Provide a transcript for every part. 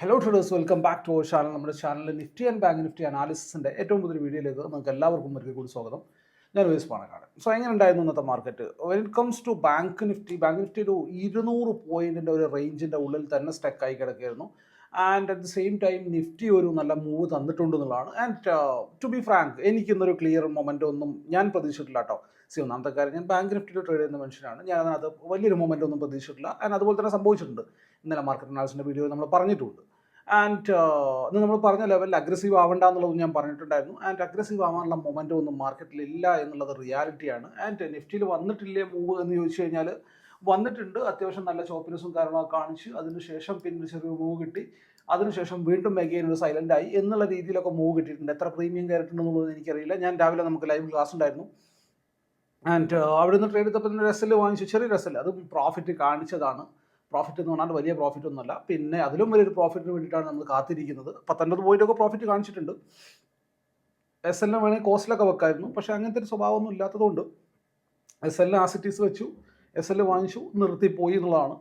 Hello traders welcome back to our channel നമ്മുടെ ചാനലിൽ Nifty and bank Nifty അനാലിസിന്റെ ഏറ്റവും പുതിയ വീഡിയോയിലേക്ക് നമുക്ക് എല്ലാവർക്കും ഒരിക്കൽ കൂടി സ്വാഗതം. ഞാൻ വേസ് പാണക്കാട്. സോ എങ്ങനെ ഉണ്ടായിരുന്നു ഇന്നത്തെ market when it comes to bank Nifty bank Nifty ഒരു ഇരുന്നൂറ് പോയിന്റിന്റെ ഒരു റേഞ്ചിന്റെ ഉള്ളിൽ തന്നെ സ്റ്റക്കായി കിടക്കുകയായിരുന്നു. And at the same time Nifty ഒരു നല്ല മൂവ് തന്നിട്ടുണ്ട് എന്നുള്ളതാണ്. ആൻഡ് ടു ബി ഫ്രാങ്ക് എനിക്കിന്നൊരു ക്ലിയർ മൊമെന്റ് ഒന്നും ഞാൻ പ്രതീക്ഷിച്ചിട്ടില്ല കേട്ടോ. സി ഒന്നാമത്തെ കാര്യം ഞാൻ ബാങ്ക് നിഫ്റ്റിയിൽ ട്രേഡ് ചെയ്യുന്ന മനുഷ്യനാണ്. ഞാൻ അത് വലിയൊരു മൊമെന്റ് ഒന്നും പ്രതീക്ഷിച്ചിട്ടില്ല. ആൻഡ് അതുപോലെ തന്നെ സംഭവിച്ചിട്ടുണ്ട്. ഇന്നലെ മാർക്കറ്റ് അനാലിസിന്റെ വീഡിയോ നമ്മൾ പറഞ്ഞിട്ടുണ്ട്. ആൻഡ് ഇന്ന് നമ്മൾ പറഞ്ഞ ലെവലിൽ അഗ്രസീവ് ആവണ്ട എന്നുള്ളത് ഞാൻ പറഞ്ഞിട്ടുണ്ടായിരുന്നു. ആൻഡ് അഗ്രസീവ് ആവാനുള്ള മൊമെന്റ് ഒന്നും മാർക്കറ്റിൽ ഇല്ല എന്നുള്ളത് റിയാലിറ്റിയാണ് ആൻഡ് നിഫ്റ്റിയിൽ വന്നിട്ടില്ലേ മൂവ് എന്ന് ചോദിച്ചു കഴിഞ്ഞാൽ വന്നിട്ടുണ്ട്. അത്യാവശ്യം നല്ല ചോപ്പിനസും കാര്യങ്ങളൊക്കെ കാണിച്ച് അതിനുശേഷം പിന്നെ ചെറിയ മൂവ് കിട്ടി. അതിനുശേഷം വീണ്ടും മെഗേൻ ഒരു സൈലന്റ് ആയി. എന്നുള്ള രീതിയിലൊക്കെ മൂവ് കിട്ടിയിട്ടുണ്ട്. എത്ര പ്രീമിയം കയറിയിട്ടുണ്ടെന്നുള്ളത് എനിക്കറിയില്ല. ഞാൻ രാവിലെ നമുക്ക് ലൈവ് ക്ലാസ് ഉണ്ടായിരുന്നു. ആൻഡ് അവിടുന്ന് നിന്ന് ട്രേഡ് ചെയ്തപ്പോൾ തന്നെ രസൽ വാങ്ങിച്ചു. ചെറിയ രസൽ അത് പ്രോഫിറ്റ് കാണിച്ചതാണ്. പ്രോഫിറ്റ് എന്ന് പറഞ്ഞാൽ വലിയ പ്രോഫിറ്റ് ഒന്നുമല്ല. പിന്നെ അതിലും വലിയൊരു പ്രോഫിറ്റിന് വേണ്ടിയിട്ടാണ് നമ്മൾ കാത്തിരിക്കുന്നത്. പത്തൊൻപത് പോയിന്റൊക്കെ പ്രോഫിറ്റ് കാണിച്ചിട്ടുണ്ട്. എസ് എല്ലിന് വേണമെങ്കിൽ കോസ്റ്റിലൊക്കെ വെക്കായിരുന്നു. പക്ഷേ അങ്ങനത്തെ ഒരു സ്വഭാവമൊന്നും ഇല്ലാത്തതുകൊണ്ട് എസ് എല്ലിന് ആസിറ്റീസ് വെച്ചു. എസ് എൽ വാങ്ങിച്ചു. നിർത്തിപ്പോയി എന്നുള്ളതാണ്.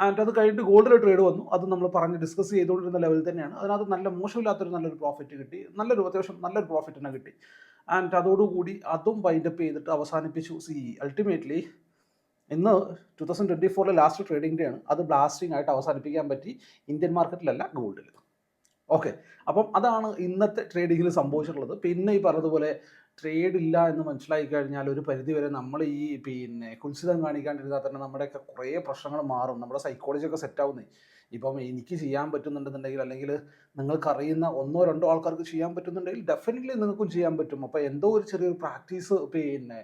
ആൻഡ് അത് കഴിഞ്ഞിട്ട് ഗോൾഡിൽ ട്രേഡ് വന്നു. അത് നമ്മൾ പറഞ്ഞ് ഡിസ്കസ് ചെയ്തുകൊണ്ടിരുന്ന ലെവലിൽ തന്നെയാണ്. അതിനകത്ത് നല്ല മോശമില്ലാത്തൊരു നല്ലൊരു പ്രോഫിറ്റ് കിട്ടി. നല്ലൊരു അത്യാവശ്യം നല്ലൊരു പ്രോഫിറ്റ് തന്നെ കിട്ടി. ആൻഡ് അതോടുകൂടി അതും വൈൻഡപ്പ് ചെയ്തിട്ട് അവസാനിപ്പിച്ചു സി അൾട്ടിമേറ്റ്ലി ഇന്ന് ടു തൗസൻഡ് ട്വന്റി ഫോറിലെ ലാസ്റ്റ് ട്രേഡിംഗ് ഡേ ആണ്. അത് ബ്ലാസ്റ്റിംഗ് ആയിട്ട് അവസാനിപ്പിക്കാൻ പറ്റി ഇന്ത്യൻ മാർക്കറ്റിലല്ല ഗോൾഡിൽ ഓക്കെ അപ്പം അതാണ് ഇന്നത്തെ ട്രേഡിങ്ങിൽ സംഭവിച്ചിട്ടുള്ളത്. പിന്നെ ഈ പറഞ്ഞതുപോലെ ട്രേഡ് ഇല്ല എന്ന് മനസ്സിലാക്കി കഴിഞ്ഞാൽ ഒരു പരിധിവരെ നമ്മൾ ഈ പിന്നെ കുൽസിതം കാണിക്കാണ്ടിരുന്നാൽ തന്നെ നമ്മുടെയൊക്കെ കുറേ പ്രശ്നങ്ങൾ മാറും. നമ്മുടെ സൈക്കോളജി ഒക്കെ സെറ്റ് ആവുന്നേ. ഇപ്പം എനിക്ക് ചെയ്യാൻ പറ്റുന്നുണ്ടെന്നുണ്ടെങ്കിൽ അല്ലെങ്കിൽ നിങ്ങൾക്ക് അറിയുന്ന ഒന്നോ രണ്ടോ ആൾക്കാർക്ക് ചെയ്യാൻ പറ്റുന്നുണ്ടെങ്കിൽ ഡെഫിനറ്റ്ലി നിങ്ങൾക്കും ചെയ്യാൻ പറ്റും. അപ്പോൾ എന്തോ ഒരു ചെറിയൊരു പ്രാക്ടീസ് പിന്നെ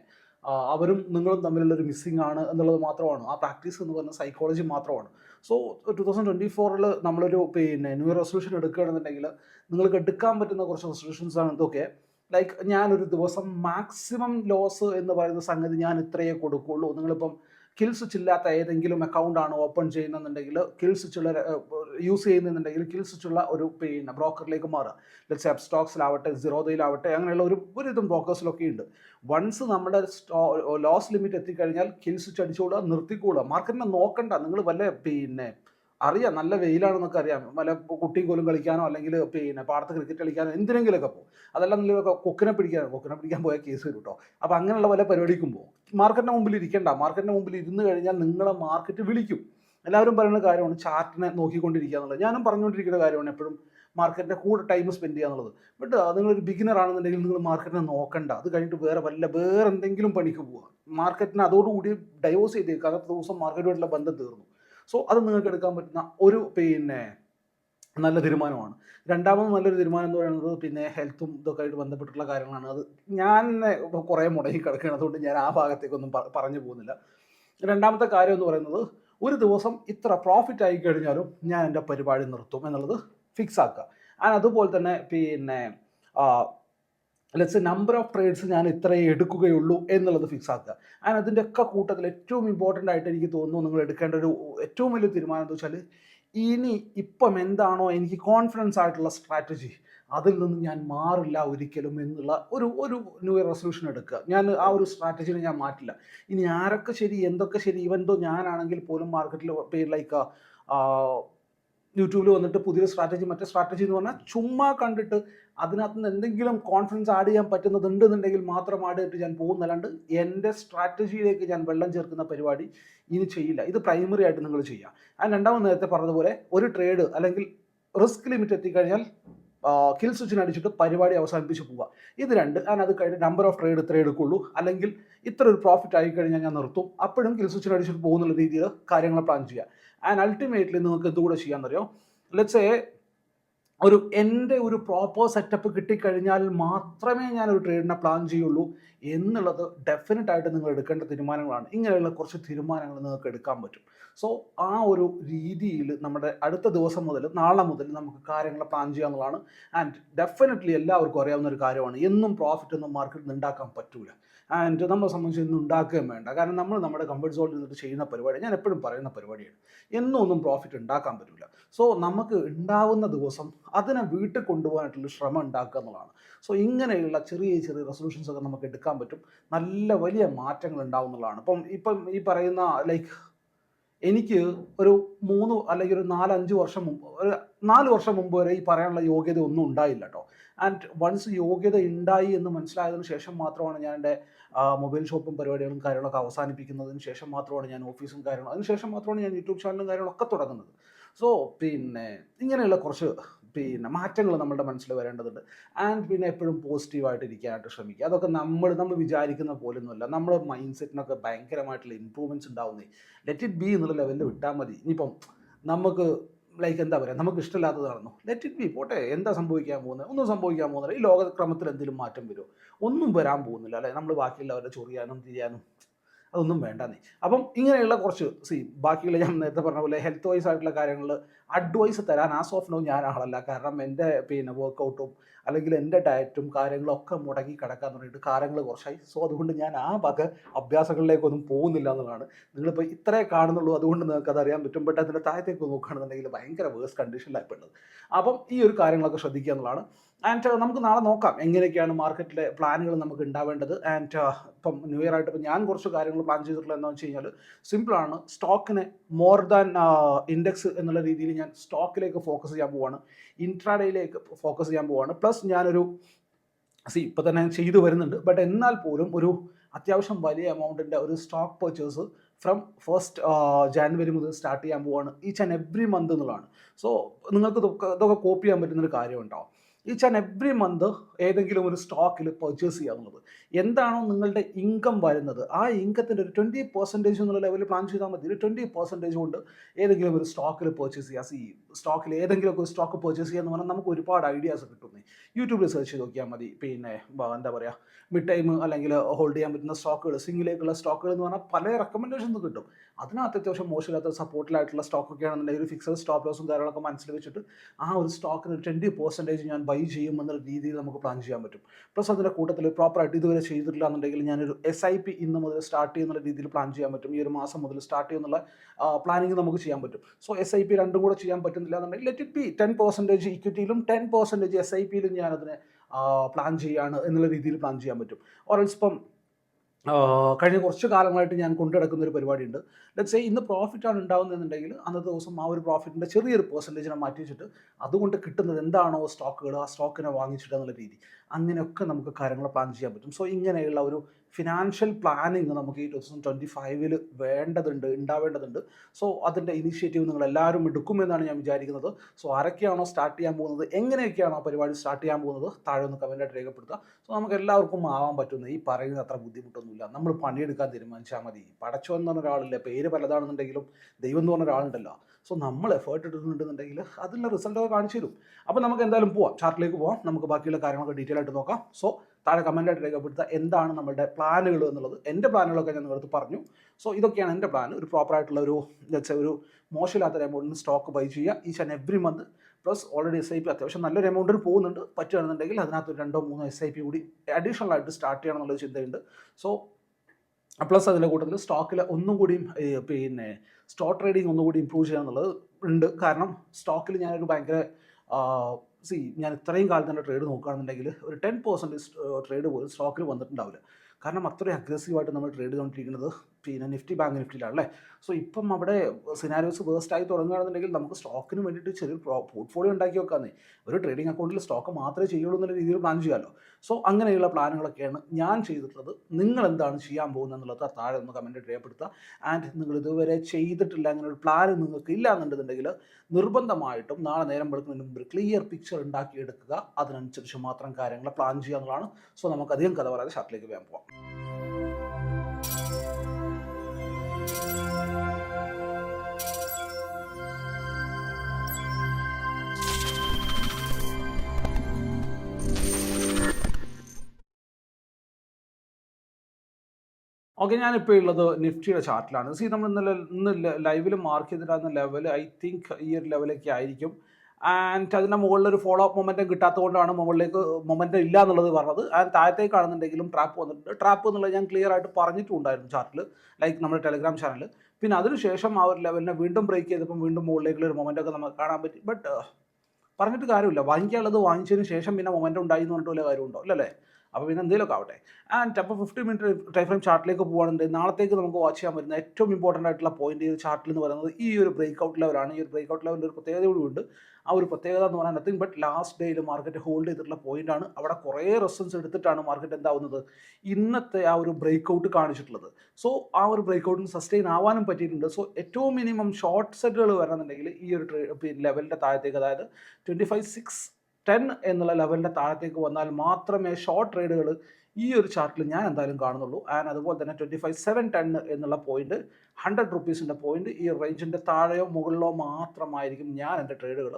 അവരും നിങ്ങളും തമ്മിലുള്ള ഒരു മിസ്സിംഗ് ആണ് എന്നുള്ളത് മാത്രമാണ്. ആ പ്രാക്ടീസ് എന്ന് പറയുന്ന സൈക്കോളജി മാത്രമാണ്. സോ ടു തൗസൻഡ് ട്വന്റി ഫോറിൽ നമ്മളൊരു പിന്നെ ന്യൂ റെസൊല്യൂഷൻ എടുക്കുകയാണെന്നുണ്ടെങ്കിൽ നിങ്ങൾക്ക് എടുക്കാൻ പറ്റുന്ന കുറച്ച് റെസൊല്യൂഷൻസ് ആണ് ഇതൊക്കെ. ലൈക്ക് ഞാനൊരു ദിവസം മാക്സിമം ലോസ് എന്ന് പറയുന്ന സംഗതി ഞാൻ ഇത്രയേ കൊടുക്കുകയുള്ളൂ നിങ്ങളിപ്പം കിൽ സ്വിച്ച് ഇല്ലാത്ത ഏതെങ്കിലും അക്കൗണ്ട് ആണ് ഓപ്പൺ ചെയ്യുന്നുണ്ടെങ്കിൽ കിൽ സ്വിച്ചുള്ള യൂസ് ചെയ്യുന്നുണ്ടെങ്കിൽ കിൽ സ്വിച്ചുള്ള ഒരു പിന്നെ ബ്രോക്കറിലേക്ക് മാറുക. ലെറ്റ്സ് ആപ്പ് സ്റ്റോക്സിലാവട്ടെ സിറോദയിലാവട്ടെ അങ്ങനെയുള്ള ഒരു ഒരു ഇതും ബ്രോക്കേഴ്സിലൊക്കെ ഉണ്ട്. വൺസ് നമ്മുടെ ലോസ് ലിമിറ്റ് എത്തിക്കഴിഞ്ഞാൽ കിൽ സ്വിച്ച് അടിച്ചുകൂടുക നിർത്തിക്കൂടുക മാർക്കറ്റിനെ നോക്കണ്ട. നിങ്ങൾ വല്ല പിന്നെ അറിയാം നല്ല വെയിലാണെന്നൊക്കെ അറിയാം. വല്ല കുട്ടിയും കോലും കളിക്കാനോ അല്ലെങ്കിൽ പിന്നെ പാടത്ത് ക്രിക്കറ്റ് കളിക്കാനോ എന്തിനെങ്കിലുമൊക്കെ പോകും. അതെല്ലാം നല്ല കൊക്കിനെ പിടിക്കാനോ കൊക്കിനെ പിടിക്കാൻ പോയാൽ കേസ് വരും കേട്ടോ അപ്പോൾ അങ്ങനെയുള്ള വല്ല പരിപാടിക്കും പോകും. മാർക്കറ്റിന്റെ മുമ്പിൽ ഇരിക്കണ്ട. മാർക്കറ്റിന്റെ മുമ്പിൽ ഇരുന്ന് കഴിഞ്ഞാൽ നിങ്ങളെ മാർക്കറ്റ് വിളിക്കും. എല്ലാവരും പറയുന്ന കാര്യമാണ് ചാർട്ടിനെ നോക്കിക്കൊണ്ടിരിക്കുക എന്നുള്ളത്. ഞാനും പറഞ്ഞുകൊണ്ടിരിക്കുന്ന കാര്യമാണ് എപ്പോഴും മാർക്കറ്റിന്റെ കൂടെ ടൈം സ്പെൻഡ് ചെയ്യുക എന്നുള്ളത്. ബട്ട് നിങ്ങളൊരു ബിഗിനർ ആണെന്നുണ്ടെങ്കിൽ നിങ്ങൾ മാർക്കറ്റിനെ നോക്കണ്ട. അത് കഴിഞ്ഞിട്ട് വേറെ വല്ല വേറെ എന്തെങ്കിലും പണിക്ക് പോവുക. മാർക്കറ്റിനെ അതോടുകൂടി ഡൈവേഴ്സ് ചെയ്തേക്കുക അന്നത്തെ ദിവസം മാർക്കറ്റുമായിട്ടുള്ള ബന്ധം തീർന്നു. സോ അത് നിങ്ങൾക്ക് എടുക്കാൻ പറ്റുന്ന ഒരു പിന്നെ നല്ല തീരുമാനമാണ്. രണ്ടാമത് നല്ലൊരു തീരുമാനം എന്ന് പറയുന്നത് പിന്നെ ഹെൽത്തും ഇതൊക്കെ ആയിട്ട് ബന്ധപ്പെട്ടുള്ള കാര്യങ്ങളാണ്. അത് ഞാൻ കുറേ മുടങ്ങി കിടക്കുകയാണ്. അതുകൊണ്ട് ഞാൻ ആ ഭാഗത്തേക്കൊന്നും പറഞ്ഞു പോകുന്നില്ല. രണ്ടാമത്തെ കാര്യം എന്ന് പറയുന്നത് ഒരു ദിവസം ഇത്ര പ്രോഫിറ്റ് ആയി കഴിഞ്ഞാലും ഞാൻ എന്റെ പരിപാടി നിർത്തും എന്നുള്ളത് ഫിക്സ് ആക്കുക. ആൻഡ് അതുപോലെ തന്നെ പിന്നെ ലെറ്റ്സ് നമ്പർ ഓഫ് ട്രേഡ്സ് ഞാൻ ഇത്രയേ എടുക്കുകയുള്ളൂ എന്നുള്ളത് ഫിക്സ് ആക്കുക. ആൻഡ് അതിന്റെ ഒക്കെ കൂട്ടത്തിൽ ഏറ്റവും ഇമ്പോർട്ടന്റ് ആയിട്ട് എനിക്ക് തോന്നുന്നു നിങ്ങൾ എടുക്കേണ്ട ഒരു ഏറ്റവും വലിയ തീരുമാനം എന്ന് വെച്ചാൽ ഇനി ഇപ്പം എന്താണോ എനിക്ക് കോൺഫിഡൻസ് ആയിട്ടുള്ള സ്ട്രാറ്റജി അതിൽ നിന്ന് ഞാൻ മാറില്ല ഒരിക്കലും എന്നുള്ള ഒരു ഒരു ന്യൂ ഇയർ റെസൊല്യൂഷൻ എടുക്കുക. ഞാൻ ആ ഒരു സ്ട്രാറ്റജിനെ ഞാൻ മാറ്റില്ല. ഇനി ആരൊക്കെ ശരി എന്തൊക്കെ ശരി ഇവൻ ഞാനാണെങ്കിൽ പോലും മാർക്കറ്റിൽ ലൈക്ക് യൂട്യൂബിൽ വന്നിട്ട് പുതിയ സ്ട്രാറ്റജി മറ്റേ സ്ട്രാറ്റജി എന്ന് പറഞ്ഞാൽ ചുമ്മാ കണ്ടിട്ട് അതിനകത്ത് നിന്ന് എന്തെങ്കിലും കോൺഫിഡൻസ് ആഡ് ചെയ്യാൻ പറ്റുന്നത് ഉണ്ടെന്നുണ്ടെങ്കിൽ മാത്രം ആഡ് ചെയ്തിട്ട് ഞാൻ പോകുന്നല്ലാണ്ട് എന്റെ സ്ട്രാറ്റജിയിലേക്ക് ഞാൻ വെള്ളം ചേർക്കുന്ന പരിപാടി ഇനി ചെയ്യില്ല. ഇത് പ്രൈമറി ആയിട്ട് നിങ്ങൾ ചെയ്യുക. ആ രണ്ടാമത് നേരത്തെ പറഞ്ഞതുപോലെ ഒരു ട്രേഡ് അല്ലെങ്കിൽ റിസ്ക് ലിമിറ്റ് എത്തിക്കഴിഞ്ഞാൽ കിൽ സ്വിച്ചിന് അടിച്ചിട്ട് പരിപാടി അവസാനിപ്പിച്ച് പോവുക. ഇത് രണ്ട് ഞാൻ അത് കഴിഞ്ഞ് നമ്പർ ഓഫ് ട്രേഡ് ഇത്ര എടുക്കുള്ളൂ. അല്ലെങ്കിൽ ഇത്ര ഒരു പ്രോഫിറ്റ് ആയി കഴിഞ്ഞാൽ ഞാൻ നിർത്തും. അപ്പോഴും കിൽ സ്വിച്ചിന് അടിച്ചിട്ട് പോകുന്നുള്ള രീതിയിൽ കാര്യങ്ങൾ പ്ലാൻ ചെയ്യുക. ആൻഡ് അൾട്ടിമേറ്റ്ലി നിങ്ങൾക്ക് എന്തുകൂടെ ചെയ്യാമെന്നറിയോ ലെറ്റ്സ് എ ഒരു എന്റെ ഒരു പ്രോപ്പർ സെറ്റപ്പ് കിട്ടിക്കഴിഞ്ഞാൽ മാത്രമേ ഞാൻ ഒരു ട്രേഡിനെ പ്ലാൻ ചെയ്യുള്ളൂ എന്നുള്ളത് ഡെഫിനറ്റ് ആയിട്ട് നിങ്ങൾ എടുക്കേണ്ട തീരുമാനങ്ങളാണ്. ഇങ്ങനെയുള്ള കുറച്ച് തീരുമാനങ്ങൾ നിങ്ങൾക്ക് എടുക്കാൻ പറ്റും. സോ ആ ഒരു രീതിയിൽ നമ്മുടെ അടുത്ത ദിവസം മുതൽ നാളെ മുതൽ നമുക്ക് കാര്യങ്ങൾ പ്ലാൻ ചെയ്യാവുന്നതാണ് ആൻഡ് ഡെഫിനറ്റ്ലി എല്ലാവർക്കും അറിയാവുന്ന ഒരു കാര്യമാണ് എന്നും പ്രോഫിറ്റ് ഒന്നും മാർക്കറ്റിൽ നിന്ന് ഉണ്ടാക്കാൻ പറ്റൂല. ആൻഡ് നമ്മളെ സംബന്ധിച്ച് ഇന്ന് ഉണ്ടാക്കുകയും വേണ്ട. കാരണം നമ്മൾ നമ്മുടെ കംഫർട്ട് സോണിൽ നിന്നിട്ട് ചെയ്യുന്ന പരിപാടി ഞാൻ എപ്പോഴും പറയുന്ന പരിപാടിയാണ്. എന്നും ഒന്നും പ്രോഫിറ്റ് ഉണ്ടാക്കാൻ പറ്റില്ല സോ നമുക്ക് ഉണ്ടാവുന്ന ദിവസം അതിനെ വീട്ടിൽ കൊണ്ടുപോകാനായിട്ടുള്ള ശ്രമം ഉണ്ടാക്കുക എന്നുള്ളതാണ്. സോ ഇങ്ങനെയുള്ള ചെറിയ ചെറിയ റെസൊല്യൂഷൻസ് ഒക്കെ നമുക്ക് എടുക്കാൻ പറ്റും. നല്ല വലിയ മാറ്റങ്ങൾ ഉണ്ടാവും എന്നുള്ളതാണ്. ഇപ്പം ഇപ്പം ഈ പറയുന്ന ലൈക്ക് എനിക്ക് ഒരു മൂന്ന് അല്ലെങ്കിൽ ഒരു നാലഞ്ച് വർഷം മുമ്പ് ഒരു നാല് വർഷം മുമ്പ് വരെ ഈ പറയാനുള്ള യോഗ്യത ഒന്നും ഉണ്ടായില്ല കേട്ടോ ആൻഡ് വൺസ് യോഗ്യത ഉണ്ടായി എന്ന് മനസ്സിലായതിനു ശേഷം മാത്രമാണ് ഞാൻ എന്റെ മൊബൈൽ ഷോപ്പും പരിപാടികളും കാര്യങ്ങളൊക്കെ അവസാനിപ്പിക്കുന്നതിന് ശേഷം മാത്രമാണ് ഞാൻ ഓഫീസും കാര്യങ്ങളും അതിനുശേഷം മാത്രമാണ് ഞാൻ യൂട്യൂബ് ചാനലും കാര്യങ്ങളൊക്കെ തുടങ്ങുന്നത്. സോ പിന്നെ ഇങ്ങനെയുള്ള കുറച്ച് പിന്നെ മാറ്റങ്ങൾ നമ്മുടെ മനസ്സിൽ വരേണ്ടതുണ്ട്. ആൻഡ് പിന്നെ എപ്പോഴും പോസിറ്റീവായിട്ട് ഇരിക്കാനായിട്ട് ശ്രമിക്കുക. അതൊക്കെ നമ്മൾ നമ്മൾ വിചാരിക്കുന്ന പോലൊന്നുമല്ല. നമ്മുടെ മൈൻഡ് സെറ്റിനൊക്കെ ഭയങ്കരമായിട്ടുള്ള ഇമ്പ്രൂവ്മെന്റ്സ് ഉണ്ടാവുന്നേ. ലെറ്റ് ഇറ്റ് ബി എന്നുള്ള ലെവലിൽ വിട്ടാൽ മതി. ഇനിയിപ്പം നമുക്ക് ലൈക്ക് എന്താ പറയുക നമുക്ക് ഇഷ്ടമില്ലാത്തതാണെന്നോ. ലെറ്റ് ഇറ്റ് ബി പോട്ടെ എന്താ സംഭവിക്കാൻ പോകുന്നത് ഒന്നും സംഭവിക്കാൻ പോകുന്നില്ല. ഈ ലോകക്രമത്തിൽ എന്തെങ്കിലും മാറ്റം വരുമോ ഒന്നും വരാൻ പോകുന്നില്ല അല്ലെ? നമ്മൾ ബാക്കിയുള്ളവരെ ചൊറിയാനും തിരിയാനും. അതൊന്നും വേണ്ട നീ അപ്പം ഇങ്ങനെയുള്ള കുറച്ച് സി ബാക്കിയുള്ള ഞാൻ നേരത്തെ പറഞ്ഞ പോലെ ഹെൽത്ത് വൈസ് ആയിട്ടുള്ള കാര്യങ്ങൾ അഡ്വൈസ് തരാൻ ആ ഓഫ് നോ ഞാൻ ആളല്ല. കാരണം എന്റെ പിന്നെ വർക്കൗട്ടും അല്ലെങ്കിൽ എന്റെ ഡയറ്റും കാര്യങ്ങളൊക്കെ മുടങ്ങി കിടക്കാൻ തുടങ്ങിയിട്ട് കാര്യങ്ങൾ കുറച്ചായി. സോ അതുകൊണ്ട് ഞാൻ ആ വക അഭ്യാസങ്ങളിലേക്കൊന്നും പോകുന്നില്ല എന്നുള്ളതാണ്. നിങ്ങളിപ്പോൾ ഇത്രേ കാണുന്നുള്ളൂ. അതുകൊണ്ട് നിങ്ങൾക്ക് അതറിയാൻ പറ്റും. ബട്ട് അതിന്റെ താഴത്തേക്ക് നോക്കുകയാണെന്നുണ്ടെങ്കിൽ ഭയങ്കര വേഴ്സ് കണ്ടീഷനിലായിപ്പെടുന്നത് അപ്പം ഈ ഒരു കാര്യങ്ങളൊക്കെ ശ്രദ്ധിക്കുക എന്നുള്ളതാണ്. ആൻഡ് നമുക്ക് നാളെ നോക്കാം എങ്ങനെയൊക്കെയാണ് മാർക്കറ്റിലെ പ്ലാനുകൾ നമുക്ക് ഉണ്ടാവേണ്ടത്. ആൻഡ് ഇപ്പം ന്യൂ ഇയർ ആയിട്ട് ഇപ്പം ഞാൻ കുറച്ച് കാര്യങ്ങൾ പ്ലാൻ ചെയ്തിട്ടുള്ളത് എന്താണെന്ന് വെച്ച് കഴിഞ്ഞാൽ സിമ്പിളാണ് സ്റ്റോക്കിനെ മോർ ദാൻ ഇൻഡെക്സ് എന്നുള്ള രീതിയിൽ ഞാൻ സ്റ്റോക്കിലേക്ക് ഫോക്കസ് ചെയ്യാൻ പോവാണ്. ഇൻട്രാഡേയിലേക്ക് ഫോക്കസ് ചെയ്യാൻ പോവാണ്. പ്ലസ് ഞാനൊരു സി ഇപ്പം തന്നെ ചെയ്തു വരുന്നുണ്ട്. ബട്ട് എന്നാൽ പോലും ഒരു അത്യാവശ്യം വലിയ എമൗണ്ടിന്റെ ഒരു stock purchase from first January മുതൽ സ്റ്റാർട്ട് ചെയ്യാൻ പോവാണ്. ഈച്ച് ആൻഡ് എവ്രി മന്ത് എന്നുള്ളതാണ്. സോ നിങ്ങൾക്ക് ഇതൊക്കെ കോപ്പി ചെയ്യാൻ പറ്റുന്നൊരു കാര്യം ഉണ്ടാവും ഈച്ച് ആൻഡ് എവ്രി മന്ത് ഏതെങ്കിലും ഒരു സ്റ്റോക്കിൽ പർച്ചേസ് ചെയ്യാവുന്നത്. എന്താണോ നിങ്ങളുടെ ഇൻകം വരുന്നത്. ആ ഇൻകത്തിന്റെ ഒരു ട്വന്റി പെർസെന്റേജ് എന്നുള്ള ലെവലിൽ പ്ലാൻ ചെയ്താൽ മതി. ഒരു ട്വന്റി പെർസെന്റേജ് കൊണ്ട് ഏതെങ്കിലും ഒരു സ്റ്റോക്കിൽ പർച്ചേസ് ചെയ്യുക സി സ്റ്റോക്കിൽ ഏതെങ്കിലും ഒക്കെ ഒരു സ്റ്റോക്ക് പർച്ചേസ് ചെയ്യാന്ന് പറഞ്ഞാൽ നമുക്ക് ഒരുപാട് ഐഡിയാസ് കിട്ടുന്നേ. യൂട്യൂബിൽ സെർച്ച് ചെയ്ത് നോക്കിയാൽ മതി. പിന്നെ എന്താ പറയുക മിഡ് ടൈം അല്ലെങ്കിൽ ഹോൾഡ് ചെയ്യാൻ പറ്റുന്ന സ്റ്റോക്കുകൾ സിംഗിലേക്കുള്ള സ്റ്റോക്കുകൾ എന്ന് പറഞ്ഞാൽ പല റെക്കമെൻഡേഷൻസ് കിട്ടും. അതിനകത്ത് അത്യാവശ്യം മോശമില്ലാത്ത സപ്പോർട്ടിലായിട്ടുള്ള സ്റ്റോക്കൊക്കെ ആണെന്നുണ്ടെങ്കിൽ ഒരു ഫിക്സഡ് സ്റ്റോപ്പ് ലോസും കാര്യങ്ങളൊക്കെ മനസ്സിൽ വെച്ചിട്ട് ആ ഒരു സ്റ്റോക്കിന് ഒരു ട്വന്റി പെർസെന്റേജ് ഞാൻ ബൈ ചെയ്യും എന്നുള്ള രീതിയിൽ നമുക്ക് പ്ലാൻ ചെയ്യാൻ പറ്റും. പ്ലസ് അതിന്റെ കൂട്ടത്തിൽ പ്രോപ്പറായിട്ട് ഇതുവരെ ചെയ്തിട്ടില്ല എന്നുണ്ടെങ്കിൽ ഞാനൊരു എസ് ഐ പി ഇന്ന് മുതൽ സ്റ്റാർട്ട് ചെയ്യുന്ന രീതിയിൽ പ്ലാൻ ചെയ്യാൻ പറ്റും. ഈ ഒരു മാസം മുതൽ സ്റ്റാർട്ട് ചെയ്യുന്നുള്ള പ്ലാനിങ് നമുക്ക് ചെയ്യാൻ പറ്റും. സോ എസ് ഐ പി രണ്ടും കൂടെ ചെയ്യാൻ പറ്റുന്നില്ല എന്നുണ്ടെങ്കിൽ let it be ten percentage ഇക്വിറ്റിയിലും ten percentage S I പിയിലും ഞാനതിനെ പ്ലാൻ ചെയ്യാണ് എന്നുള്ള രീതിയിൽ പ്ലാൻ ചെയ്യാൻ പറ്റും. ഓറൽസ് ഇപ്പം കഴിഞ്ഞ കുറച്ച് കാലങ്ങളായിട്ട് ഞാൻ കൊണ്ടുനടക്കുന്ന ഒരു പരിപാടിയുണ്ട്. ലെറ്റ്സ് സേ ഇന്ന് പ്രോഫിറ്റ് ആണ് ഉണ്ടാകുന്നതെന്നുണ്ടെങ്കിൽ അന്നത്തെ ദിവസം ആ ഒരു പ്രോഫിറ്റിന്റെ ചെറിയൊരു പെർസെന്റേജിനെ മാറ്റി വെച്ചിട്ട് അതുകൊണ്ട് കിട്ടുന്നത് എന്താണോ സ്റ്റോക്കുകൾ ആ സ്റ്റോക്കിനെ വാങ്ങിച്ചിട്ട് എന്നുള്ള രീതി. അങ്ങനെയൊക്കെ നമുക്ക് കാര്യങ്ങൾ പ്ലാൻ ചെയ്യാൻ പറ്റും. സോ ഇങ്ങനെയുള്ള ഒരു ഫിനാൻഷ്യൽ പ്ലാനിങ് നമുക്ക് ഈ ടു തൗസൻഡ് ട്വന്റി ഫൈവിൽ വേണ്ടതുണ്ട് ഉണ്ടാവേണ്ടതുണ്ട് സോ അതിന്റെ ഇനിഷ്യേറ്റീവ് നിങ്ങൾ എല്ലാവരും എടുക്കുമെന്നാണ് ഞാൻ വിചാരിക്കുന്നത്. സോ ആരൊക്കെയാണോ സ്റ്റാർട്ട് ചെയ്യാൻ പോകുന്നത്? എങ്ങനെയൊക്കെയാണോ പരിപാടി സ്റ്റാർട്ട് ചെയ്യാൻ പോകുന്നത്? താഴെ ഒന്ന് കമന്റായിട്ട് രേഖപ്പെടുത്തുക. സോ നമുക്ക് എല്ലാവർക്കും ആവാൻ പറ്റുന്ന ഈ പറയുന്നത് അത്ര ബുദ്ധിമുട്ടൊന്നുമില്ല. നമ്മൾ പണിയെടുക്കാൻ തീരുമാനിച്ചാൽ മതി. പടച്ചോ എന്ന് പറഞ്ഞ ഒരാളില്ല? പേര് പലതാണെന്നുണ്ടെങ്കിലും ദൈവം എന്ന് പറഞ്ഞ ഒരാളുണ്ടല്ലോ. സോ നമ്മൾ എഫേർട്ട് എടുക്കുന്നുണ്ടെന്നുണ്ടെങ്കിൽ അതിനുള്ള റിസൾട്ടൊക്കെ കാണിച്ചു തരും. അപ്പോൾ നമുക്ക് എന്തായാലും പോവാം. ചാർട്ടിലേക്ക് പോവാം. നമുക്ക് ബാക്കിയുള്ള കാര്യങ്ങളൊക്കെ ഡീറ്റെയിൽ ആയിട്ട് നോക്കാം. സോ താഴെ കമന്റായിട്ട് രേഖപ്പെടുത്തുക എന്താണ് നമ്മുടെ പ്ലാനുകൾ എന്നുള്ളത്. എന്റെ പ്ലാനുകളൊക്കെ ഞാൻ നിങ്ങളടുത്ത് പറഞ്ഞു. സോ ഇതൊക്കെയാണ് എന്റെ പ്ലാൻ ഒരു പ്രോപ്പറായിട്ടുള്ള ഒരു ഒരു മോശമില്ലാത്തൊരു എമൗണ്ടിന് സ്റ്റോക്ക് ബൈ ചെയ്യുക each and every month plus already S I P അത്യാവശ്യം നല്ലൊരു എമൗണ്ടിൽ പോകുന്നുണ്ട്. പറ്റുകയാണെന്നുണ്ടെങ്കിൽ അതിനകത്ത് ഒരു രണ്ടോ മൂന്നോ എസ് ഐ പി കൂടി അഡീഷണൽ ആയിട്ട് സ്റ്റാർട്ട് ചെയ്യണം എന്നുള്ളൊരു ചിന്തയുണ്ട്. സോ പ്ലസ് അതിന്റെ കൂട്ടത്തിൽ സ്റ്റോക്കിൽ ഒന്നും കൂടിയും പിന്നെ സ്റ്റോക്ക് ട്രേഡിംഗ് ഒന്നുകൂടി ഇമ്പ്രൂവ് ചെയ്യുക എന്നുള്ളത് ഉണ്ട്. കാരണം സ്റ്റോക്കിൽ ഞാനൊരു ഭയങ്കര സി ഞാൻ ഇത്രയും കാലം തന്നെ ട്രേഡ് നോക്കുകയാണെന്നുണ്ടെങ്കിൽ ഒരു ടെൻ പെർസെന്റേജ് ട്രേഡ് പോലും സ്റ്റോക്കിൽ വന്നിട്ടുണ്ടാവില്ല. കാരണം അത്രയും അഗ്രസീവായിട്ട് നമ്മൾ ട്രേഡ് ചെയ്തുകൊണ്ടിരിക്കുന്നത് പിന്നെ നിഫ്റ്റി ബാങ്ക് നിഫ്റ്റിയിലാണ് അല്ലേ സോ ഇപ്പം അവിടെ സിനാരിയോസ് വേസ്റ്റ് ആയി തുടങ്ങുകയാണെന്നുണ്ടെങ്കിൽ നമുക്ക് സ്റ്റോക്കിന് വേണ്ടിയിട്ട് ചെറിയൊരു പോർട്ട്ഫോളിയോ ഉണ്ടാക്കി വെക്കാന്നേ ഒരു ട്രേഡിംഗ് അക്കൗണ്ടിൽ സ്റ്റോക്ക് മാത്രമേ ചെയ്യുള്ളൂ എന്നുള്ള രീതിയിൽ പ്ലാൻ ചെയ്യാമല്ലോ. സോ അങ്ങനെയുള്ള പ്ലാനുകളൊക്കെയാണ് ഞാൻ ചെയ്തിട്ടുള്ളത്. നിങ്ങൾ എന്താണ് ചെയ്യാൻ പോകുന്നത് എന്നുള്ളത് താഴെ ഒന്ന് കമന്റ് രേഖപ്പെടുത്തുക. ആൻഡ് നിങ്ങൾ ഇതുവരെ ചെയ്തിട്ടില്ല അങ്ങനെ ഒരു പ്ലാൻ നിങ്ങൾക്ക് ഇല്ല എന്നുണ്ടെന്നുണ്ടെങ്കിൽ നിർബന്ധമായിട്ടും നാളെ നേരം വെളുക്കുന്നതിന് മുമ്പ് ക്ലിയർ പിക്ചർ ഉണ്ടാക്കിയെടുക്കുക. അതിനനുസരിച്ച് മാത്രം കാര്യങ്ങൾ പ്ലാൻ ചെയ്യുക എന്നുള്ളതാണ്. സോ നമുക്ക് അധികം കഥ പറയാതെ ഷാർട്ടിലേക്ക് വേഗം പോവാം. ഓക്കെ ഞാനിപ്പോൾ ഉള്ളത് നിഫ്റ്റിയുടെ ചാർട്ടിലാണ്. സി നമ്മൾ ഇന്നലെ ഇന്ന് ലൈവിൽ മാർക്ക് ചെയ്തിട്ടാകുന്ന ലെവൽ ഐ തിങ്ക് ഈ ഒരു ലെവലൊക്കെ ആയിരിക്കും. ആൻഡ് അതിന്റെ മുകളിൽ ഒരു ഫോളോ അപ്പ് മൊമെന്റം കിട്ടാത്തതുകൊണ്ടാണ് മുകളിലേക്ക് മൊമെന്റം ഇല്ല എന്നുള്ളത് പറഞ്ഞത്. ആൻഡ് താഴത്തേക്ക് കാണുന്നുണ്ടെങ്കിലും ട്രാപ്പ് വന്നിട്ടുണ്ട്. ട്രാപ്പ് എന്നുള്ളത് ഞാൻ ക്ലിയർ ആയിട്ട് പറഞ്ഞിട്ടുണ്ടായിരുന്നു ചാർട്ടിൽ ലൈക്ക് നമ്മുടെ ടെലിഗ്രാം ചാനൽ പിന്നെ അതിനുശേഷം ആ ഒരു ലെവലിനെ വീണ്ടും ബ്രേക്ക് ചെയ്തപ്പോൾ വീണ്ടും മുകളിലേക്കുള്ള ഒരു മൊമെന്റ് ഒക്കെ നമുക്ക് കാണാൻ പറ്റി. ബട്ട് പറഞ്ഞിട്ട് കാര്യമില്ല. വാങ്ങിക്കാനുള്ളത് വാങ്ങിച്ചതിന് ശേഷം പിന്നെ മൊമെന്റ് ഉണ്ടായി എന്ന് പറഞ്ഞിട്ട് വല്ല കാര്യമുണ്ടോ? ഇല്ലല്ലേ? അപ്പോൾ പിന്നെ എന്തെങ്കിലുമൊക്കെ ആവട്ടെ. ആൻഡ് അപ്പോൾ ഫിഫ്റ്റി മിനിറ്റ് ടൈം ഫ്രെയിം ചാർട്ടിലേക്ക് പോകുകയാണെങ്കിൽ നാളത്തേക്ക് നമുക്ക് വാച്ച് ചെയ്യാൻ പറ്റുന്ന ഏറ്റവും ഇമ്പോർട്ടന്റ് ആയിട്ടുള്ള പോയിന്റ് ഈ ചാർട്ടിൽ എന്ന് പറയുന്നത് ഈ ഒരു ബ്രേക്ക് ഔട്ട് ലെവലാണ് ഈ ഒരു ബ്രേക്ക് ഔട്ട് ലെവലിന്റെ ഒരു പ്രത്യേകത കൂടിയുണ്ട് ആ ഒരു പ്രത്യേകത എന്ന് പറയാൻ നത്തിങ് ബട്ട് ലാസ്റ്റ് ഡേയിൽ മാർക്കറ്റ് ഹോൾഡ് ചെയ്തിട്ടുള്ള പോയിന്റാണ് അവിടെ കുറേ റെസൻസ് എടുത്തിട്ടാണ് മാർക്കറ്റ് എന്താവുന്നത്. ഇന്നത്തെ ആ ഒരു ബ്രേക്ക് ഔട്ട് കാണിച്ചിട്ടുള്ളത്. സോ ആ ഒരു ബ്രേക്ക് ഔട്ടിന് സസ്റ്റെയിൻ ആവാനും പറ്റിയിട്ടുണ്ട്. സോ ഏറ്റവും മിനിമം ഷോർട്ട് സെറ്റുകൾ വരണമെന്നുണ്ടെങ്കിൽ ഈ ഒരു ലെവലിന്റെ താഴത്തേക്ക് അതായത് ട്വന്റി ഫൈവ് സിക്സ് ടെൻ എന്നുള്ള ലെവലിന്റെ താഴത്തേക്ക് വന്നാൽ മാത്രമേ ഷോർട്ട് ട്രേഡുകൾ ഈ ഒരു ചാർട്ടിൽ ഞാൻ എന്തായാലും കാണുന്നുള്ളൂ. ആൻഡ് അതുപോലെ തന്നെ ട്വന്റി ഫൈവ് സെവൻ ടെൻ എന്നുള്ള പോയിന്റ് ഹൺഡ്രഡ് റുപ്പീസിന്റെ പോയിന്റ് ഈ റേഞ്ചിന്റെ താഴെയോ മുകളിലോ മാത്രമായിരിക്കും ഞാൻ എന്റെ ട്രേഡുകൾ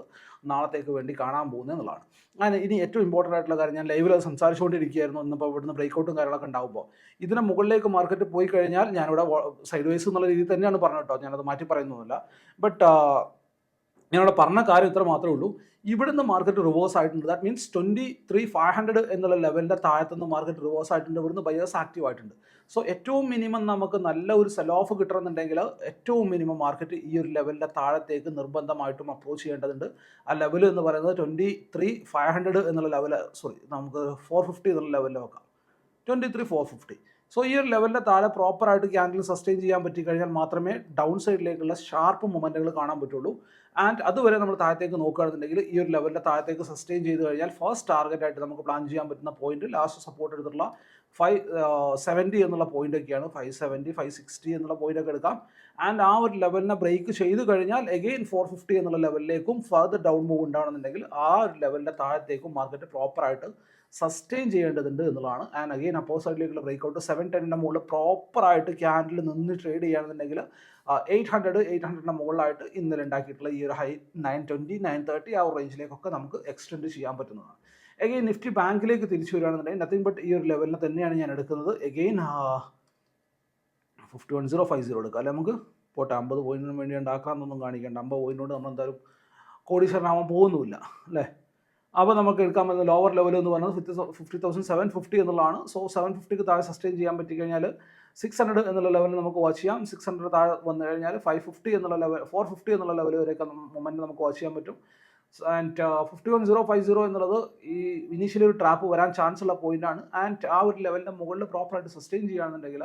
നാളത്തേക്ക് വേണ്ടി കാണാൻ പോകുന്നത് എന്നുള്ളതാണ്. ഞാൻ ഇനി ഏറ്റവും ഇമ്പോർട്ടന്റ് ആയിട്ടുള്ള കാര്യം ഞാൻ ലൈവിൽ സംസാരിച്ചുകൊണ്ടിരിക്കുകയായിരുന്നു. ഇന്നിപ്പോൾ ഇവിടുന്ന് ബ്രേക്കൗട്ടും കാര്യങ്ങളൊക്കെ ഉണ്ടാകുമ്പോൾ ഇതിന് മുകളിലേക്ക് മാർക്കറ്റ് പോയി കഴിഞ്ഞാൽ ഞാനിവിടെ സൈഡ് വൈസ് എന്നുള്ള രീതിയിൽ തന്നെയാണ് പറഞ്ഞു കേട്ടോ. ഞാനത് മാറ്റി പറയുന്നൊന്നുമില്ല. ബട്ട് ഞാനിവിടെ പറഞ്ഞ കാര്യം ഇത്ര മാത്രമേ ഉള്ളൂ. ഇവിടുന്ന് മാർക്കറ്റ് റിവേഴ്സ് ആയിട്ടുണ്ട്. That means twenty three five hundred എന്നുള്ള ലെവലിന്റെ താഴത്തുനിന്ന് മാർക്കറ്റ് റിവേഴ്സ് ആയിട്ടുണ്ട്. ഇവിടുന്ന് ബയേഴ്സ് ആക്റ്റീവ് ആയിട്ടുണ്ട്. സോ ഏറ്റവും മിനിമം നമുക്ക് നല്ല ഒരു സെൽ ഓഫ് കിട്ടണമെന്നുണ്ടെങ്കിൽ ഏറ്റവും മിനിമം മാർക്കറ്റ് ഈ ഒരു ലെവലിന്റെ താഴത്തേക്ക് നിർബന്ധമായിട്ടും അപ്രോച്ച് ചെയ്യേണ്ടതുണ്ട്. ആ ലെവൽ എന്ന് പറയുന്നത് ട്വന്റി ത്രീ ഫൈവ് ഹൺഡ്രഡ് എന്നുള്ള ലെവൽ സോറി നമുക്ക് ഫോർ ഫിഫ്റ്റി എന്നുള്ള ലെവലിൽ വെക്കാം. Twenty three four fifty so ഈ ഒരു ലെവലിന്റെ താഴെ പ്രോപ്പറായിട്ട് ക്യാൻഡിൽ സസ്റ്റെയിൻ ചെയ്യാൻ പറ്റി കഴിഞ്ഞാൽ മാത്രമേ ഡൗൺ സൈഡിലേക്കുള്ള ഷാർപ്പ് മൊമെന്റുകൾ കാണാൻ പറ്റുള്ളൂ. ആൻഡ് അതുവരെ നമ്മൾ താഴത്തേക്ക് നോക്കുകയാണെന്നുണ്ടെങ്കിൽ ഈ ഒരു ലെവലിന്റെ താഴത്തേക്ക് സസ്റ്റെയിൻ ചെയ്ത് കഴിഞ്ഞാൽ ഫസ്റ്റ് ടാർഗറ്റ് ആയിട്ട് നമുക്ക് പ്ലാൻ ചെയ്യാൻ പറ്റുന്ന പോയിന്റ് ലാസ്റ്റ് സപ്പോർട്ട് എടുത്തിട്ടുള്ള ഫൈവ് സെവന്റി എന്നുള്ള പോയിന്റ് ഒക്കെയാണ്. ഫൈവ് സെവന്റി ഫൈവ് സിക്സ്റ്റി എന്നുള്ള പോയിന്റ് ഒക്കെ എടുക്കാം. ആൻഡ് ആ ഒരു ലെവലിനെ ബ്രേക്ക് ചെയ്ത് കഴിഞ്ഞാൽ എഗെയിൻ ഫോർ ഫിഫ്റ്റി എന്നുള്ള ലെവലിലേക്കും ഫർദർ ഡൗൺ മൂവ് ഉണ്ടാണെന്നുണ്ടെങ്കിൽ ആ ഒരു ലെവലിന്റെ താഴത്തേക്കും മാർക്കറ്റ് പ്രോപ്പറായിട്ട് സസ്റ്റെയിൻ ചെയ്യേണ്ടതുണ്ട് എന്നുള്ളതാണ്. ആൻഡ് അഗെയിൻ അപ്പോ സൈഡിലേക്കുള്ള ബ്രേക്ക് ഔട്ട് സെവൻ ടെന്നിന്റെ മുകളിൽ പ്രോപ്പറായിട്ട് ക്യാൻഡിൽ നിന്ന് ട്രേഡ് ചെയ്യുകയാണെന്നുണ്ടെങ്കിൽ എയ്റ്റ് ഹൺഡ്രഡ് എയ്റ്റ് ഹൺഡ്രഡിന്റെ മുകളിലായിട്ട് ഇന്നലെ ഉണ്ടാക്കിയിട്ടുള്ള ഈ ഒരു high nine twenty nine thirty ആ റേഞ്ചിലേക്കൊക്കെ നമുക്ക് എക്സ്റ്റെൻഡ് ചെയ്യാൻ പറ്റുന്നതാണ്. എഗെയിൻ നിഫ്റ്റി ബാങ്കിലേക്ക് തിരിച്ചു വരികയാണെന്നുണ്ടെങ്കിൽ നത്തിങ് ബട്ട് ഈ ഒരു ലെവലിനെ തന്നെയാണ് ഞാൻ എടുക്കുന്നത്. Again fifty one zero five zero എടുക്കാം. അല്ലെ നമുക്ക്? പോട്ടെ അമ്പത് പോയിന്റിന് വേണ്ടി ഉണ്ടാക്കാമെന്നൊന്നും കാണിക്കേണ്ട. അമ്പത് പോയിന്റ് കൊണ്ട് നമ്മൾ എന്തായാലും കോടീശ്വരനാവാൻ പോകുന്നുമില്ല. അല്ലേ? അപ്പോൾ നമുക്ക് എടുക്കാൻ പറ്റുന്ന ലോവർ ലെവൽ എന്ന് പറയുന്നത് fifty fifty thousand seven fifty എന്നുള്ളതാണ്. സോ സെവൻ ഫിഫ്റ്റിക്ക് താഴെ സസ്റ്റെയിൻ ചെയ്യാൻ പറ്റി കഴിഞ്ഞാൽ സിക്സ് ഹൺഡ്രഡ് എന്നുള്ള ലെവലിൽ നമുക്ക് വാച്ച് ചെയ്യാം. സിക്സ് ഹൺഡ്രഡ് താഴെ വന്നു കഴിഞ്ഞാൽ ഫൈവ് ഫിഫ്റ്റി എന്നുള്ള ലെവൽ ഫോർ ഫിഫ്റ്റി എന്നുള്ള ലെവൽ വരെയൊക്കെ മൊമെന്റ് നമുക്ക് വാച്ച് ചെയ്യാൻ പറ്റും. And fifty one zero five zero എന്നുള്ളത് ഈ ഇനീഷ്യലി ഒരു ട്രാപ്പ് വരാൻ ചാൻസ് ഉള്ള പോയിന്റാണ് ആൻഡ് ആ ഒരു ലെവലിന്റെ മുകളിൽ പ്രോപ്പറായിട്ട് സസ്റ്റെയിൻ ചെയ്യുകയാണെന്നുണ്ടെങ്കിൽ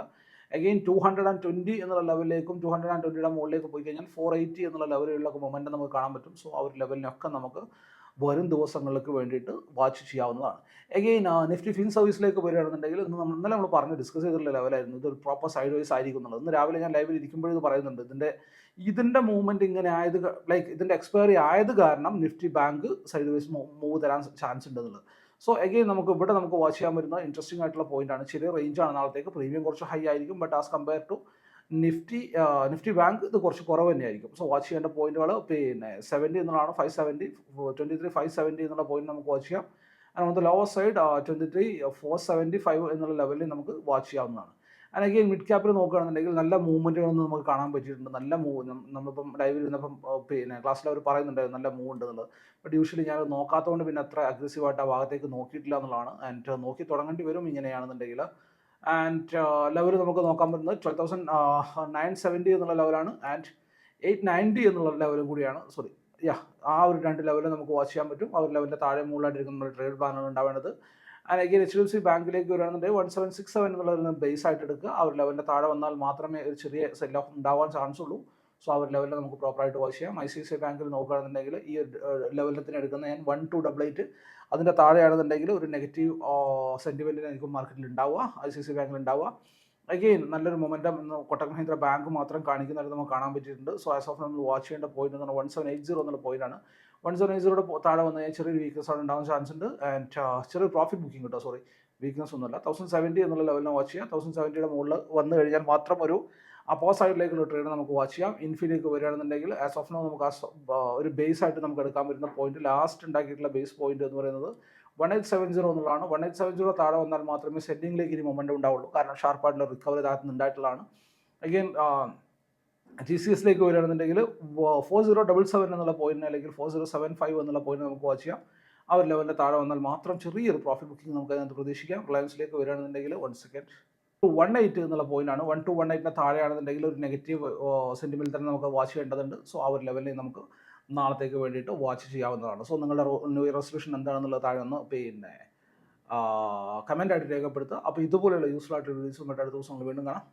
again two hundred and twenty എന്നുള്ള ലെവലിലേക്കും ടു ഹൺഡ്രഡ് ആൻഡ് ട്വന്റിയുടെ മുകളിലേക്ക് പോയി കഴിഞ്ഞാൽ ഫോർ എയ്റ്റി എന്നുള്ള ലെവലിലുള്ള മൊമെന്റ് നമുക്ക് കാണാൻ പറ്റും. സോ ആ ഒരു ലെവലിനൊക്കെ നമുക്ക് വരും ദിവസങ്ങൾക്ക് വേണ്ടിയിട്ട് വാച്ച് ചെയ്യാവുന്നതാണ്. എഗെയിൻ നിഫ്റ്റി ഫിൻ സർവീസിലേക്ക് വരികയാണെന്നുണ്ടെങ്കിൽ ഇന്ന് നമ്മൾ ഇന്നലെ നമ്മൾ പറഞ്ഞ് ഡിസ്കസ് ചെയ്തിട്ടുള്ള ലെവലായിരുന്നു ഇതൊരു പ്രോപ്പർ സൈഡ് വൈസ് ആയിരിക്കും എന്നുള്ളത്. ഇന്ന് രാവിലെ ഞാൻ ലൈവിൽ ഇരിക്കുമ്പോഴത് പറയുന്നുണ്ട്. ഇതിന്റെ ഇതിന്റെ മൂവ്മെന്റ് ഇങ്ങനെ ആയത് ലൈക്ക് ഇതിന്റെ എക്സ്പയറി ആയത് കാരണം Nifty bank side wise move തരാൻ ചാൻസ് ഉണ്ടെന്നുള്ളത് സോ എഗെയിൻ നമുക്ക് ഇവിടെ നമുക്ക് വാച്ച് ചെയ്യാൻ പറ്റുന്ന ഇൻട്രസ്റ്റിംഗ് ആയിട്ടുള്ള പോയിന്റ് ആണ്. ചെറിയ റേഞ്ചാണ് നാളത്തേക്ക് പ്രീമിയം കുറച്ച് ഹൈ ആയിരിക്കും. But as compare to Nifty Nifty bank ഇത് കുറച്ച് കുറവ് തന്നെയായിരിക്കും. സോ വാച്ച് ചെയ്യേണ്ട പോയിന്റുകൾ പിന്നെ സെവന്റി എന്നുള്ളതാണ് five seventy twenty three five seventy എന്നുള്ള പോയിന്റ് നമുക്ക് വാച്ച് ചെയ്യാം. And lower side twenty three four seventy five എന്നുള്ള ലെവലിൽ നമുക്ക് വാച്ച് ചെയ്യാവുന്നതാണ്. അഗെയിൻ മിഡ് ക്യാപ്പിൽ നോക്കുകയാണെന്നുണ്ടെങ്കിൽ നല്ല മൂവ്മെന്റുകളൊന്നും നമുക്ക് കാണാൻ പറ്റിയിട്ടുണ്ട്. നല്ല മൂവ് നമ്മളിപ്പം ലൈവിൽ ഇരുന്നപ്പം പിന്നെ ക്ലാസ്സിൽ അവർ പറയുന്നുണ്ടായിരുന്നു നല്ല മൂവ് ഉണ്ടെന്നുള്ളത്. ബട്ട് യൂഷ്വലി ഞാൻ നോക്കാത്തതുകൊണ്ട് പിന്നെ അത്ര അഗ്രസീവായിട്ട് ആ ഭാഗത്തേക്ക് നോക്കിയിട്ടില്ല എന്നുള്ളതാണ്. ആൻഡ് നോക്കി തുടങ്ങേണ്ടി വരും ഇങ്ങനെയാണെന്നുണ്ടെങ്കിൽ ആൻഡ് ലെവൽ നമുക്ക് നോക്കാൻ പറ്റുന്നത് ട്വൽവ് തൗസൻഡ് നയൻ സെവന്റി എന്നുള്ള ലെവലാണ് ആൻഡ് എയ്റ്റ് നയന്റി എന്നുള്ള ലെവലും കൂടിയാണ്. സോറി യാ ആ ഒരു രണ്ട് ലെവലിൽ നമുക്ക് വാച്ച് ചെയ്യാൻ പറ്റും. ആ ഒരു ലെവലിന്റെ താഴെ മുകളിലായിട്ടിരിക്കുന്ന ട്രേഡ് പ്ലാനാണ് ഉണ്ടാവേണ്ടത്. And again H D F C ബാങ്കിലേക്ക് വരികയാണെന്നുണ്ടെങ്കിൽ വൺ സെവൻ സിക്സ് സെവൻ എന്നുള്ള ബേസ് ആയിട്ട് എടുക്കുക. ആ ഒരു ലെവലിന്റെ താഴെ വന്നാൽ മാത്രമേ ഒരു ചെറിയ സെൽ ഓഫ് ഉണ്ടാവാൻ ചാൻസ് ഉള്ളൂ. സോ ആ ഒരു ലെവലിൽ നമുക്ക് പ്രോപ്പറായിട്ട് വാച്ച് ചെയ്യാം. ഐ സി സി ബാങ്കിൽ നോക്കുകയാണെന്നുണ്ടെങ്കിൽ ഈ ലെവലിൽ തന്നെ എടുക്കുന്ന ഞാൻ വൺ ടു ഡബിൾ എയ്റ്റ് അതിന്റെ താഴെയാണെന്നുണ്ടെങ്കിൽ ഒരു നെഗറ്റീവ് സെന്റിമെന്റിനായിരിക്കും മാർക്കറ്റിൽ ഉണ്ടാവുക. ഐ സി സി ബാങ്കിൽ ഉണ്ടാവുക. അഗെയിൻ നല്ലൊരു മൊമെന്റം ഇന്ന് കൊട്ടക് മഹീന്ദ്ര ബാങ്ക് മാത്രം കാണിക്കുന്നതായിട്ട് നമുക്ക് കാണാൻ പറ്റിയിട്ടുണ്ട്. സോ ആസ് ഓഫ് നമ്മൾ വാച്ച് ചെയ്യേണ്ട പോയിന്റ് എന്ന് പറഞ്ഞാൽ വൺ സെവൻ എയ്റ്റ് സീറോ എന്നുള്ള പോയിന്റാണ് വൺ സെവൻ എയ്റ്റ് സീറോയുടെ താഴെ വന്നു കഴിഞ്ഞാൽ ചെറിയൊരു വീക്ക്നസ് ആണ് ഉണ്ടാവാൻ ചാൻസ് ഉണ്ട്. ആൻഡ് ചെറിയ പ്രോഫിറ്റ് ബുക്കിംഗ് കിട്ടും സോറി വീക്ക്നെസ് ഒന്നുമില്ല. തൗസൻഡ് സെവന്റി എന്നുള്ള ലെവലിനെ വാച്ച് ചെയ്യാം തൗസൻഡ് സെവന്റിയുടെ മുകളിൽ വന്നു കഴിഞ്ഞാൽ മാത്രം ഒരു അപ്പോ സൈഡിലേക്കുള്ള ട്രേഡ് നമുക്ക് വാച്ച് ചെയ്യാം. ഇൻഫിലേക്ക് വരികയാണെന്നുണ്ടെങ്കിൽ ആസ് ഓഫ് നോ നമുക്ക് ഒരു ബേസ് ആയിട്ട് നമുക്ക് എടുക്കാൻ പറ്റുന്ന പോയിന്റ് ലാസ്റ്റ് ഉണ്ടാക്കിയിട്ടുള്ള ബേസ് പോയിന്റ് എന്ന് പറയുന്നത് വൺ എയ്റ്റ് സെവൻ സീറോ എന്നുള്ളതാണ്. വൺ എയ്റ്റ് സെവൻ സീറോ താഴെ വന്നാൽ മാത്രമേ സെറ്റിംഗിലേക്ക് ഇനി മൊമെന്റ് ഉണ്ടാവുള്ളൂ. കാരണം ഷാർപ്പായിട്ടുള്ള റിക്കവറി താഴത്ത് ഉണ്ടായിട്ടുള്ളതാണ്. അഗെയിൻ ജി സി എസിലേക്ക് വരികയാണെന്നുണ്ടെങ്കിൽ ഫോർ സീറോ ഡബിൾ സെവൻ എന്നുള്ള പോയിന്റ് അല്ലെങ്കിൽ ഫോർ സീറോ സെവൻ ഫൈവ് എന്നുള്ള പോയിന്റ് നമുക്ക് വാച്ച് ചെയ്യാം. ആ ഒരു ലെവലിന്റെ താഴെ വന്നാൽ മാത്രം ചെറിയൊരു പ്രോഫിറ്റ് ബുക്കിംഗ് നമുക്ക് അതിനകത്ത് പ്രതീക്ഷിക്കാം. റിലയൻസിലേക്ക് വരികയാണെന്നുണ്ടെങ്കിൽ വൺ സെക്കൻഡ് വൺ എയ്റ്റ് എന്നുള്ള പോയിന്റാണ് വൺ ടു വൺ എയ്റ്റിന് താഴെയാണെന്നുണ്ടെങ്കിൽ ഒരു നെഗറ്റീവ് സെന്റിമെന്റ് തന്നെ നമുക്ക് വാച്ച് ചെയ്യേണ്ടതുണ്ട്. സോ ആ ഒരു ലെവലിൽ നമുക്ക് നാളത്തേക്ക് വേണ്ടിയിട്ട് വാച്ച് ചെയ്യാവുന്നതാണ്. സോ നിങ്ങളുടെ ന്യൂ ഇയർ റെസൊല്യൂഷൻ എന്താണെന്നുള്ളത് താഴെ ഒന്ന് പിന്നെ കമന്റ് ആയിട്ട് രേഖപ്പെടുത്തുക. അപ്പോൾ ഇതുപോലെയുള്ള യൂസ്ഫുൾ ആയിട്ടുള്ള വീഡിയോസുമായിട്ട് അടുത്ത ദിവസങ്ങൾ വീണ്ടും കാണാം.